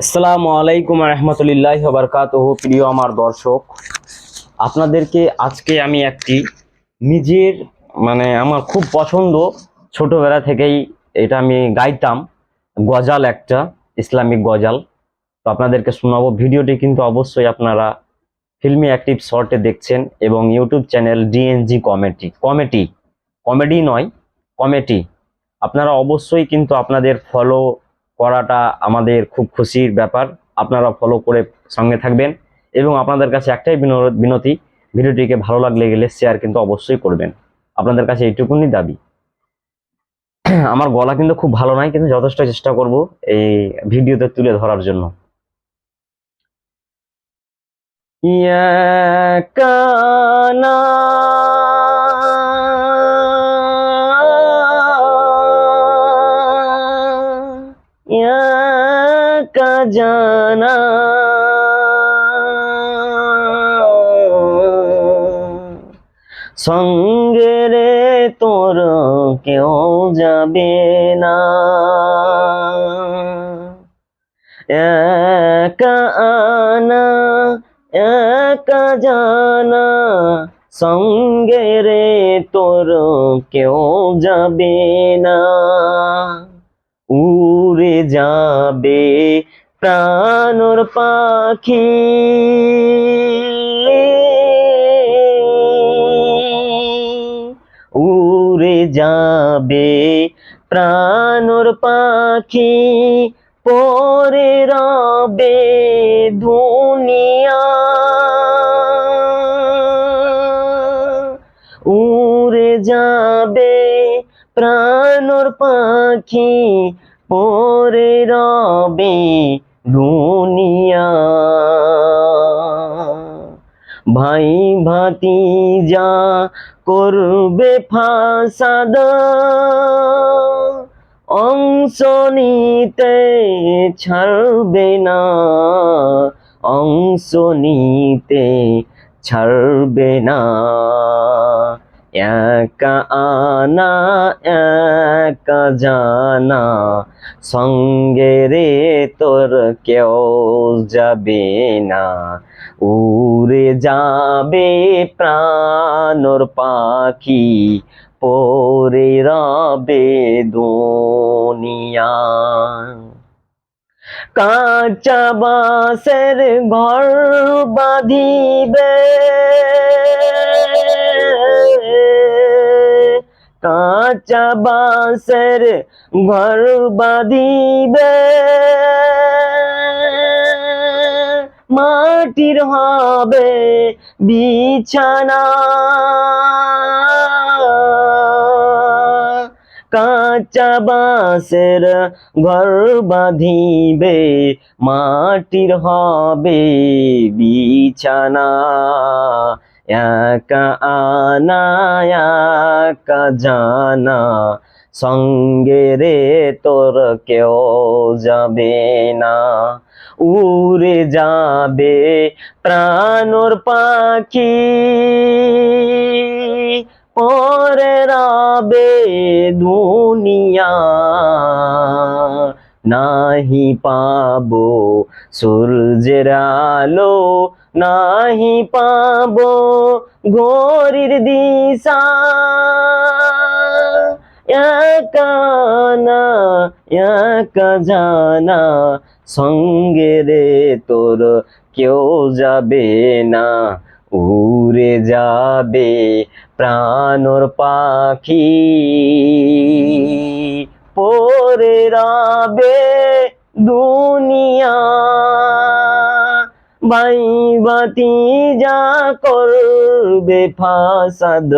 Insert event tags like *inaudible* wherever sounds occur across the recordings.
আসসালামু আলাইকুম রহমতুল্লাহ বারকাতহ প্রিয় আমার দর্শক। আপনাদেরকে আজকে আমি একটি নিজের মানে আমার খুব পছন্দ ছোটবেলা থেকেই এটা আমি গাইতাম, গজাল একটা, ইসলামিক গজাল। তো আপনাদেরকে শোনাবো, ভিডিওটি কিন্তু অবশ্যই আপনারা ফিল্মি অ্যাক্টিভ শর্টে দেখছেন এবং YouTube channel DNG comedy. Comedy comedy নয়, কমেডি। আপনারা অবশ্যই কিন্তু আপনাদের ফলো করাটা আমাদের খুব খুশির ব্যাপার। আপনারা ফলো করে সঙ্গে থাকবেন এবং আপনাদের কাছে একটাই বিনো- বিনতি, ভিডিওটিকে ভালো লাগলে গেলে শেয়ার কিন্তু অবশ্যই করবেন। আপনাদের কাছে এইটুকুনি দাবি। *clears throat* আমার গলা কিন্তু খুব ভালো নয় কিন্তু যথেষ্ট চেষ্টা করব এই ভিডিওতে তুলে ধরার জন্য। ইয়াক না ইয়াক জানা। সঙ্গে রে তোর কেউ যাবে না। একা আনা, একা জানা। সঙ্গে রে তোর কেউ যাবে না। যাবে প্রাণর পাখি। উড়ে যাবে প্রাণর পাখি পরে রবে দুনিয়া। উড়ে যাবে প্রাণর পাখি পরে রবে দুনিয়া। ভাই ভাতি যা করবে ফাসাদ, অংশ নিতে ছাড়বে না, অংশ নিতে ছাড়বে না। একা আনা, একা জানা। সঙ্গে রে তোর কেউ যাবে না। উড়ে যাবে প্রাণর পাখি পরে রবে দুনিয়া। কাঁচা বাঁশের ঘর বাঁধিবে। কাঁচা বাঁশের ঘর বাঁধিবে। মাটির হবে বিছানা। কাঁচা বাঁশের ঘর বাঁধিবে মাটির হবে বিছানা। একা আনা, একা জানা, সঙ্গে রে তোর কেউ যাবে না। উড়ে যাবে প্রাণর পাখি পরে রবে দুনিয়া। নাহি পাবো, সূর্যের আলো নাহি পাবো, ঘড়ির দিশা। একা না, একা জানা, সঙ্গে রে তোর কেউ যাবে না। উড়ে যাবে প্রাণর পাখি পরে রবে দুনিয়া। ভাই বাতি যা করবে ফাসাদ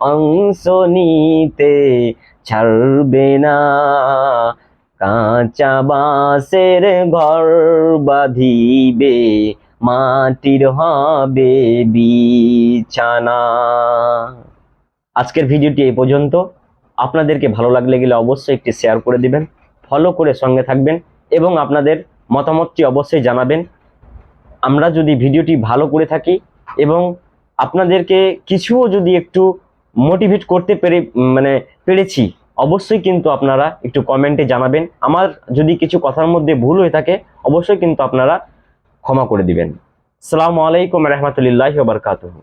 অংশ নিতে ছাড়বে না। কাঁচা বাঁশের ঘর বাঁধিবে, মাটির হবে বিছানা। আজকের ভিডিওটি এই পর্যন্ত। আপনাদেরকে ভালো লাগলে গেলে অবশ্যই একটি শেয়ার করে দিবেন। ফলো করে সঙ্গে থাকবেন এবং আপনাদের মতামতটি অবশ্যই জানাবেন। আমরা যদি ভিডিওটি ভালো করে থাকি এবং আপনাদেরকে কিছুও যদি একটু মোটিভেট করতে পেরে মানে পেরেছি, অবশ্যই কিন্তু আপনারা একটু কমেন্টে জানাবেন। আমার যদি কিছু কথার মধ্যে ভুল হয়ে থাকে, অবশ্যই কিন্তু আপনারা ক্ষমা করে দিবেন। আসসালামু আলাইকুম রহমতুল্লাহ বারকাতুহ।